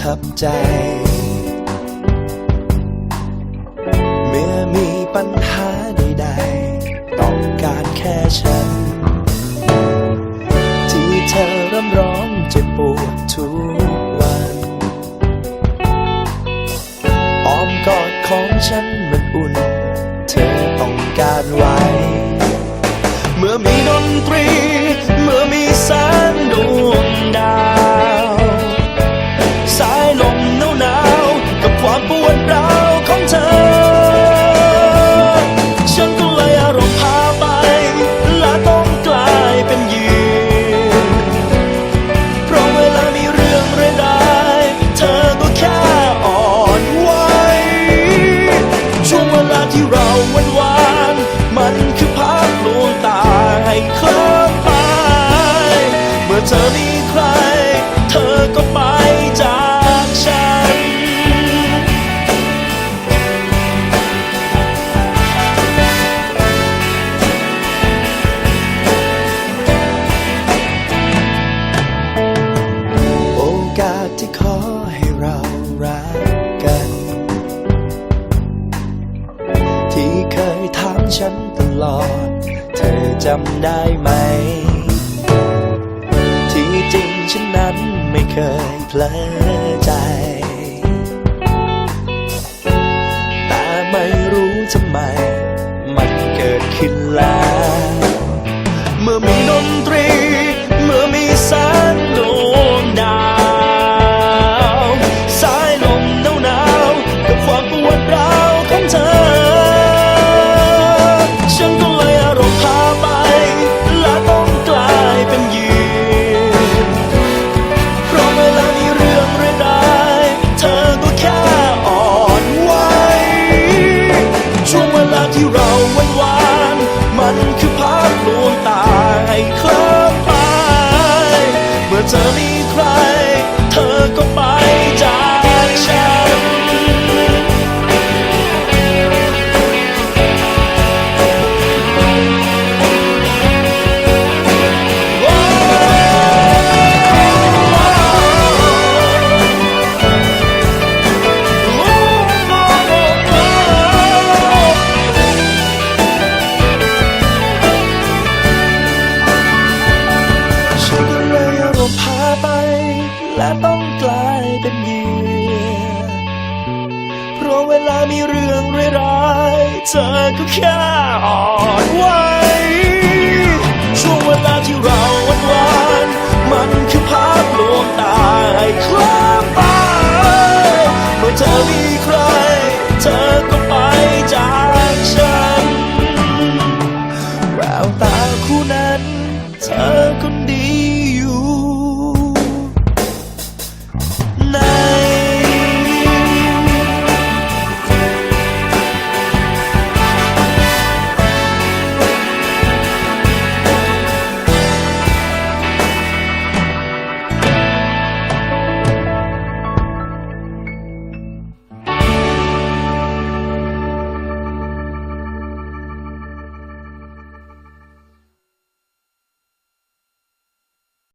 ทับใจ เมื่อมีปัญหาใดๆต้องการแค่ฉัน ที่เธอร่ำร้องเจ็บปวดทุกวันอ้อมกอดของฉันมันอุ่น เธอต้องการไว้ เมื่อมีดนตรี เธอมีใคร เธอก็ไปจากฉัน โอกาสที่ขอให้เรารักกัน ที่เคยถามฉันตลอด เธอจำได้ไหม ฉันนั้นไม่เคยเพลอใจ มีเรื่องร้ายๆเธอก็แค่อ่อนไหวช่วงเวลาที่เราวันวานมันคือภาพลวงตาให้คลาบไปเมื่อเธอมีใคร เธอก็ไปจากฉันแววตาคู่นั้น เธอคนดี